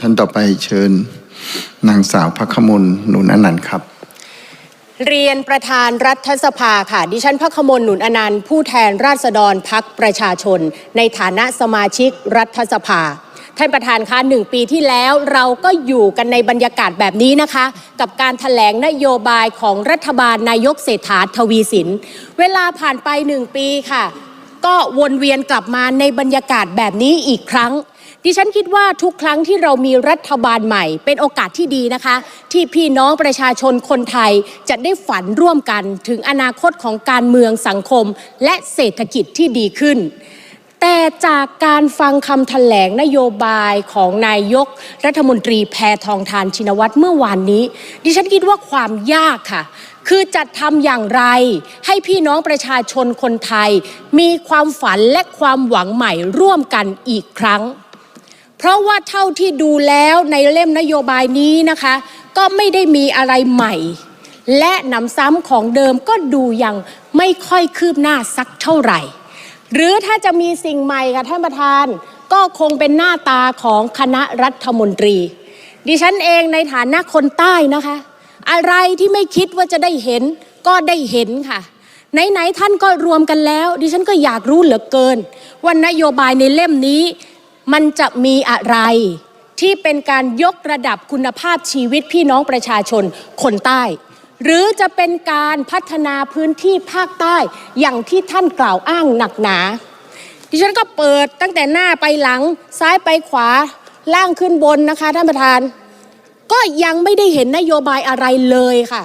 ท่านต่อไปเชิญ นางสาวพักขมลหนุนอนันต์ครับ เรียนประธานรัฐสภาค่ะ ดิฉันพักขมลหนุนอนันต์ผู้แทนราษฎรพักประชาชน ในฐานะสมาชิกรัฐสภาท่านประธานคะหนึ่งปีที่แล้วเราก็อยู่กันในบรรยากาศแบบนี้นะคะ กับการถแถลงนโยบายของรัฐบาลนายกเศรษฐาทวีสิน เวลาผ่านไปหนึ่งปีค่ะ ก็วนเวียนกลับมาในบรรยากาศแบบนี้อีกครั้ง ดิฉันคิดว่าทุกครั้งที่เรามีรัฐบาลใหม่ เป็นโอกาสที่ดีนะคะ ที่พี่น้องประชาชนคนไทยจะได้ฝันร่วมกันถึงอนาคตของการเมืองสังคม และเศรษฐกิจที่ดีขึ้น แต่จากการฟังคำแถลงนโยบายของนายก รัฐมนตรีแพทองทานชินวัตรเมื่อวานนี้ ดิฉันคิดว่าความยากค่ะคือจะทำอย่างไร ให้พี่น้องประชาชนคนไทย มีความฝันและความหวังใหม่ร่วมกันอีกครั้ง เพราะว่าเท่าที่ดูแล้วในเล่มนโยบายนี้นะคะ ก็ไม่ได้มีอะไรใหม่ และหนำซ้ำของเดิมก็ดูยังไม่ค่อยคืบหน้าสักเท่าไหร่ หรือถ้าจะมีสิ่งใหม่ค่ะท่านประธาน ก็คงเป็นหน้าตาของคณะรัฐมนตรี ดิฉันเองในฐานะคนใต้นะคะ อะไรที่ไม่คิดว่าจะได้เห็นก็ได้เห็นค่ะไหนๆท่านก็รวมกันแล้ว ดิฉันก็อยากรู้เหลือเกินว่านโยบายในเล่มนี้ มันจะมีอะไรที่เป็นการยกระดับคุณภาพชีวิตพี่น้องประชาชนคนใต้ หรือจะเป็นการพัฒนาพื้นที่ภาคใต้อย่างที่ท่านกล่าวอ้างหนักหนา ดิฉันก็เปิดตั้งแต่หน้าไปหลังซ้ายไปขวาล่างขึ้นบนนะคะท่านประธาน ก็ยังไม่ได้เห็นนโยบายอะไรเลยค่ะ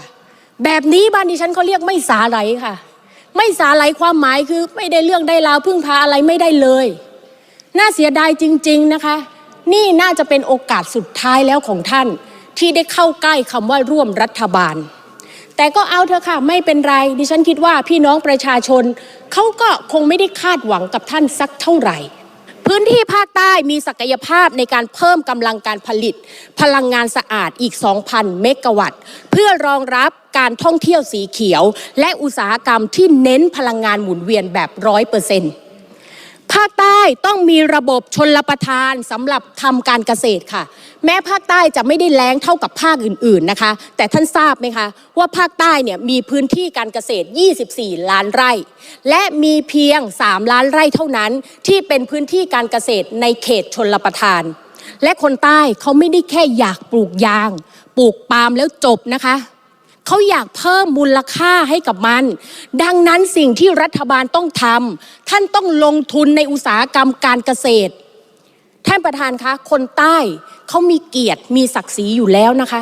แบบนี้บ้านดิฉันเขาเรียกไม่สาไหลค่ะ ไม่สาไหลความหมายคือไม่ได้เรื่องได้ราวพึ่งพาอะไรไม่ได้เลย น่าเสียดายจริง ๆนะคะ นี่น่าจะเป็นโอกาสสุดท้ายแล้วของท่าน ที่ได้เข้าใกล้คำว่าร่วมรัฐบาล แต่ก็เอาเถอะค่ะ ไม่เป็นไร ดิฉันคิดว่าพี่น้องประชาชน เขาก็คงไม่ได้คาดหวังกับท่านสักเท่าไหร่ พื้นที่ภาคใต้มีศักยภาพในการเพิ่มกำลังการผลิต พลังงานสะอาดอีก 2,000 เมกะวัตต์ เพื่อรองรับการท่องเที่ยวสีเขียว และอุตสาหกรรมที่เน้นพลังงานหมุนเวียนแบบร้อยเปอร์เซ็นต์ ภาคใต้ต้องมีระบบชนลประทานสำหรับทำการเกษตรค่ะ แม้ภาคใต้จะไม่ได้แล้งเท่ากับภาคอื่นๆนะคะ แต่ท่านทราบไหมคะ ว่าภาคใต้เนี่ยมีพื้นที่การเกษตร 24 ล้านไร่ และมีเพียง 3 ล้านไร่เท่านั้น ที่เป็นพื้นที่การเกษตรในเขตชนลประทาน และคนใต้เขาไม่ได้แค่อยากปลูกยาง ปลูกปาล์มแล้วจบนะคะ เขาอยากเพิ่มมูลค่าให้กับมัน ดังนั้นสิ่งที่รัฐบาลต้องทำท่านต้องลงทุนในอุตสาหกรรมการเกษตร ท่านประธานคะ คนใต้เขามีเกียรติมีศักดิ์ศรีอยู่แล้วนะคะ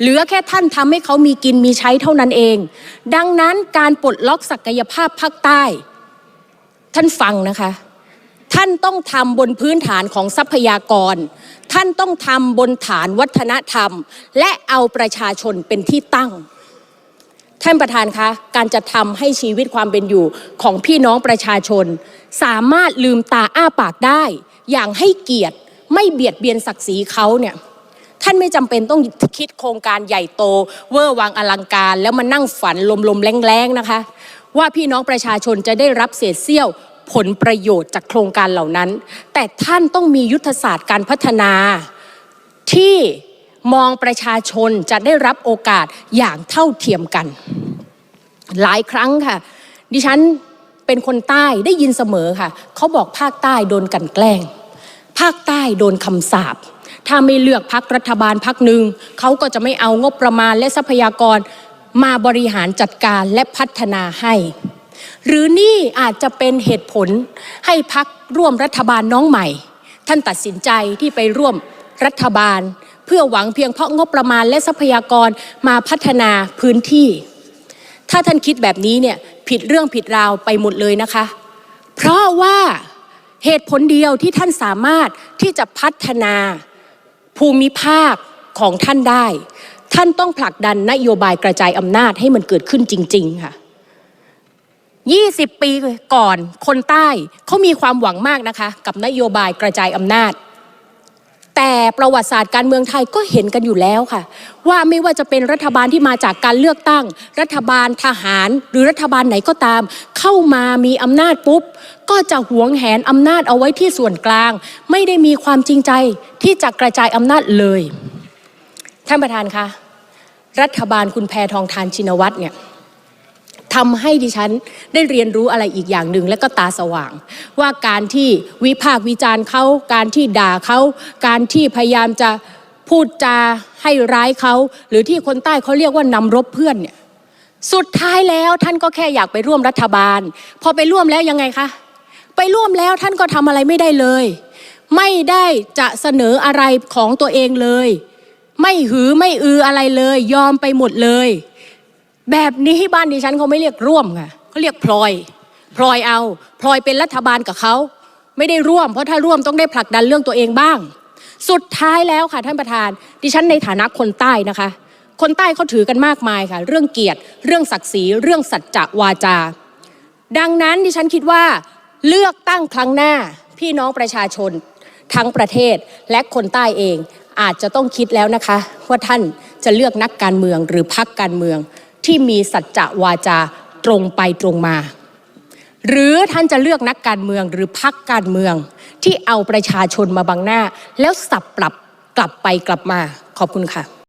เหลือแค่ท่านทำให้เขามีกินมีใช้เท่านั้นเอง ดังนั้นการปลดล็อกศักยภาพภาคใต้ ท่านฟังนะคะท่านต้องทำบนพื้นฐานของทรัพยากร ท่านต้องทำบนฐานวัฒนธรรม และเอาประชาชนเป็นที่ตั้ง ท่านประธานคะ การจะทำให้ชีวิตความเป็นอยู่ของพี่น้องประชาชน สามารถลืมตาอ้าปากได้ อย่างให้เกียรติไม่เบียดเบียนศักดิ์ศรีเขาเนี่ยท่านไม่จำเป็นต้องคิดโครงการใหญ่โต เวอร์วังอลังการ แล้วมานั่งฝันลมๆแรงๆนะคะ ว่าพี่น้องประชาชนจะได้รับเศษเสี้ยวผลประโยชน์จากโครงการเหล่านั้น แต่ท่านต้องมียุทธศาสตร์การพัฒนาที่ มองประชาชนจะได้รับโอกาสอย่างเท่าเทียมกัน หลายครั้งค่ะ ดิฉันเป็นคนใต้ได้ยินเสมอค่ะ เขาบอกภาคใต้โดนกันแกล้ง ภาคใต้โดนคำสาปถ้าไม่เลือกพักรัฐบาลพักหนึ่งเขาก็จะไม่เอางบประมาณและทรัพยากรมาบริหารจัดการและพัฒนาให้ หรือนี่อาจจะเป็นเหตุผลให้พักร่วมรัฐบาลน้องใหม่ ท่านตัดสินใจที่ไปร่วมรัฐบาล เพื่อหวังเพียงเพราะงบประมาณและทรัพยากรมาพัฒนาพื้นที่ ถ้าท่านคิดแบบนี้เนี่ยผิดเรื่องผิดราวไปหมดเลยนะคะ เพราะว่าเหตุผลเดียวที่ท่านสามารถที่จะพัฒนาภูมิภาคของท่านได้ ท่านต้องผลักดันนโยบายกระจายอำนาจให้มันเกิดขึ้นจริง ๆ ค่ะ 20 ปีก่อนคนใต้เขามีความหวังมากนะคะ กับนโยบายกระจายอำนาจ แต่ประวัติศาสตร์การเมืองไทยก็เห็นกันอยู่แล้วค่ะ ว่าไม่ว่าจะเป็นรัฐบาลที่มาจากการเลือกตั้ง รัฐบาลทหาร หรือรัฐบาลไหนก็ตาม เข้ามามีอำนาจปุ๊บ ก็จะหวงแหนอำนาจเอาไว้ที่ส่วนกลาง ไม่ได้มีความจริงใจที่จะกระจายอำนาจเลย ท่านประธานคะรัฐบาลคุณแพทองทานชินวัตรเนี่ย ทำให้ดิฉันได้เรียนรู้อะไรอีกอย่างหนึ่งและก็ตาสว่าง ว่าการที่วิพากษ์วิจารณ์เขาการที่ด่าเขาการที่พยายามจะพูดจาให้ร้ายเขาหรือที่คนใต้เขาเรียกว่านำรบเพื่อนเนี่ยสุดท้ายแล้วท่านก็แค่อยากไปร่วมรัฐบาล พอไปร่วมแล้วยังไงคะไปร่วมแล้วท่านก็ทำอะไรไม่ได้เลย ไม่ได้จะเสนออะไรของตัวเองเลย ไม่หือไม่อืออะไรเลย ยอมไปหมดเลย แบบนี้บ้านดิฉันเขาไม่เรียกร่วมค่ะเขาเรียกพลอย พลอยเอา พลอยเป็นรัฐบาลกับเขาไม่ได้ร่วม เพราะถ้าร่วมต้องได้ผลักดันเรื่องตัวเองบ้าง สุดท้ายแล้วค่ะท่านประธาน ดิฉันในฐานะคนใต้นะคะ คนใต้เขาถือกันมากมายค่ะ เรื่องเกียรติ เรื่องศักดิ์ศรี เรื่องสัจจะวาจา ดังนั้นดิฉันคิดว่า เลือกตั้งครั้งหน้าพี่น้องประชาชนทั้งประเทศและคนใต้เองอาจจะต้องคิดแล้วนะคะ ว่าท่านจะเลือกนักการเมืองหรือพักการเมือง ที่มีสัจจะวาจาตรงไปตรงมา หรือท่านจะเลือกนักการเมืองหรือพักการเมืองที่เอาประชาชนมาบังหน้า แล้วสับปรับกลับไปกลับมาขอบคุณค่ะ